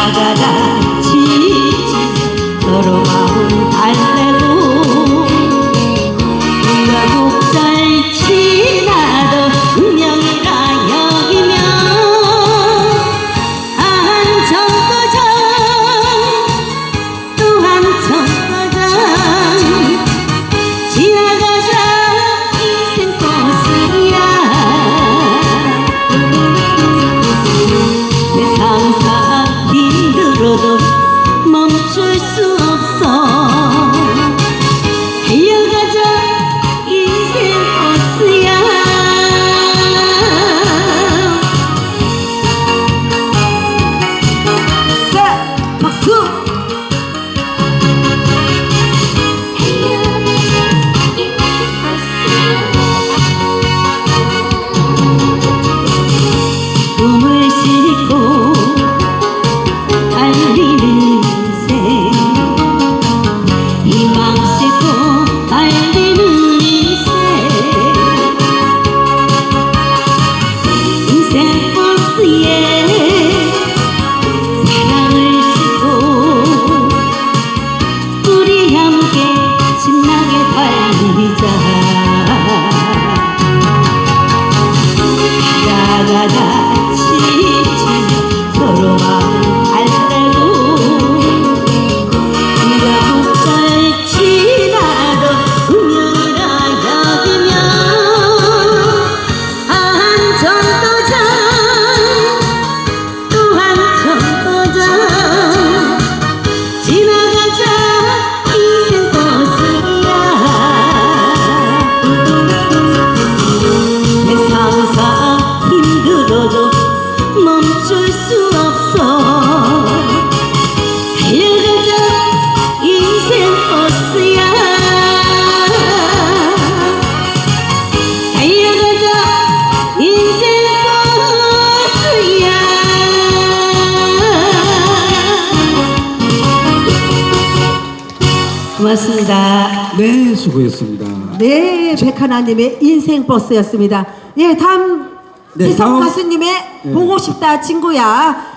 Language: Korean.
사자같이 서로 마음 달래라 Huh. God. 고맙습니다. 네, 수고했습니다. 네, 백하나님의 인생 버스였습니다. 예, 다음 네, 이성 다음- 가수님의 예. 보고 싶다 친구야